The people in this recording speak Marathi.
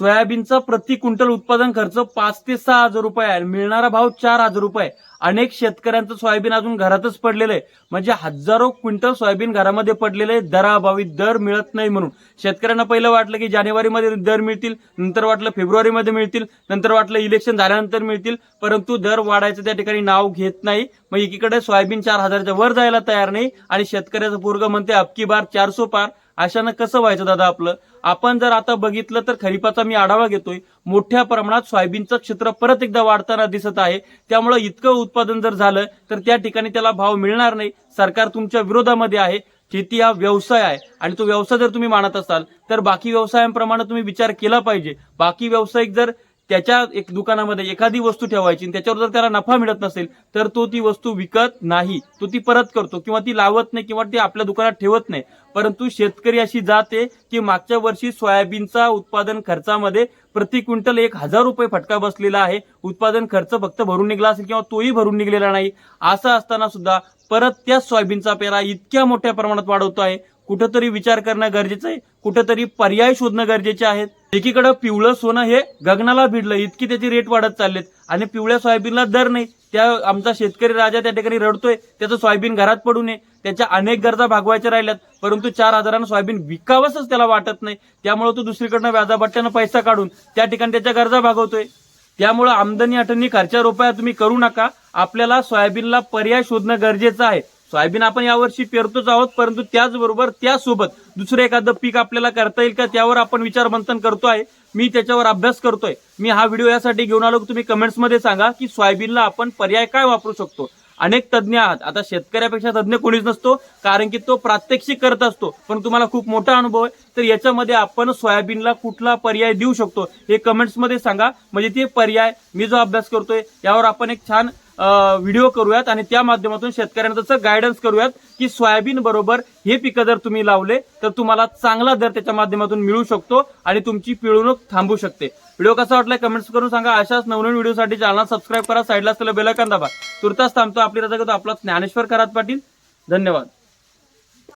सोयाबीनचा प्रति क्विंटल उत्पादन खर्च पाच ते सहा हजार रुपये आहे. मिळणारा भाव चार हजार रुपये आहे. अनेक शेतकऱ्यांचं सोयाबीन अजून घरातच पडलेलं आहे. म्हणजे हजारो क्विंटल सोयाबीन घरामध्ये पडलेले आहे. दराअभावी दर मिळत नाही म्हणून. शेतकऱ्यांना पहिलं वाटलं की जानेवारीमध्ये दर मिळतील नंतर वाटलं फेब्रुवारीमध्ये मिळतील नंतर वाटलं इलेक्शन झाल्यानंतर मिळतील. परंतु दर वाढायचं त्या ठिकाणी नाव घेत नाही. मग एकीकडे सोयाबीन चार हजारच्या वर जायला तयार नाही. आणि शेतकऱ्याचं पोरग म्हणते अबकी बार चारसो पार. अशानं कसं व्हायचं दादा आपलं? आपण जर आता बघितलं तर खरीपाचा मी आढावा घेतोय. मोठ्या प्रमाणात सोयाबीनचं क्षेत्र परत एकदा वाढताना दिसत आहे. त्यामुळं इतकं उत्पादन जर झालं तर त्या ठिकाणी त्याला भाव मिळणार नाही. सरकार तुमच्या विरोधामध्ये आहे. शेती हा व्यवसाय आहे. आणि तो व्यवसाय जर तुम्ही मानत असाल तर बाकी व्यवसायांप्रमाणे तुम्ही विचार केला पाहिजे. बाकी व्यावसायिक जर त्याच्या एक दुकानामध्ये एखादी वस्तू ठेवायची आणि त्याच्यावर जर त्याला नफा मिळत नसेल तर तो ती वस्तू विकत नाही. तो ती परत करतो किंवा ती लावत नाही किंवा ती आपल्या दुकानात ठेवत नाही. परंतु शेतकरी अशी जाते की मागच्या वर्षी सोयाबीनचा उत्पादन खर्चामध्ये प्रति क्विंटल एक हजार रुपये फटका बसलेला आहे. उत्पादन खर्च फक्त भरून निघला असेल किंवा तोही भरून निघलेला नाही. असं असताना सुद्धा परत त्याच सोयाबीनचा पेरा इतक्या मोठ्या प्रमाणात वाढवतो आहे. कुठंतरी विचार करणं गरजेचं आहे. कुठंतरी पर्याय शोधणं गरजेचे आहेत. एकीकडे पिवळं सोनं हे गगनाला भिडलं इतकी त्याची रेट वाढत चाललेत. आणि पिवळ्या सोयाबीनला दर नाही. त्या आमचा शेतकरी राजा त्या ठिकाणी रडतोय. त्याचं सोयाबीन घरात पडू नये. त्याच्या अनेक गरजा भागवायच्या राहिल्यात. परंतु चार हजारानं सोयाबीन विकावंच त्याला वाटत नाही. त्यामुळे तो दुसरीकडनं व्याजाबट्ट्यानं पैसा काढून त्या ठिकाणी त्याच्या गरजा भागवतोय. त्यामुळे आमदनी अटनी खर्चा रुपया तुम्ही करू नका. आपल्याला सोयाबीनला पर्याय शोधणं गरजेचं आहे. सोयाबीन आपण यावर्षी पेरतोच आहोत परंतु त्याचबरोबर त्यासोबत दुसरं एखादं पीक आपल्याला करता येईल का त्यावर आपण विचार मंथन करतोय मी त्याच्यावर अभ्यास करतोय. मी हा व्हिडिओ यासाठी घेऊन आलो की तुम्ही कमेंट्समध्ये सांगा की सोयाबीनला आपण पर्याय काय वापरू शकतो. अनेक तज्ज्ञ आहात. आता शेतकऱ्यापेक्षा तज्ज्ञ कोणीच नसतो कारण की तो प्रात्यक्षिक करत असतो. पण तुम्हाला खूप मोठा अनुभव आहे. तर याच्यामध्ये आपण सोयाबीनला कुठला पर्याय देऊ शकतो हे कमेंट्समध्ये सांगा. म्हणजे ते पर्याय मी जो अभ्यास करतोय यावर आपण एक छान व्हिडिओ करूयात आणि त्या माध्यमातून शेतकऱ्यांना त्याचं गायडन्स करूयात की सोयाबीन बरोबर हे पिकं जर तुम्ही लावले तर तुम्हाला चांगला दर त्याच्या माध्यमातून मिळू शकतो आणि तुमची पिळवणूक थांबू शकते. व्हिडिओ कसा वाटलाय कमेंट्स करून सांगा. अशाच नवनवीन व्हिडिओसाठी चॅनल सबस्क्राईब करा. साईडला असलेलं बेलायकन दाबा. तुर्तास थांबतो. आपली रजा करतो. आपला ज्ञानेश्वर खरात पाटील. धन्यवाद.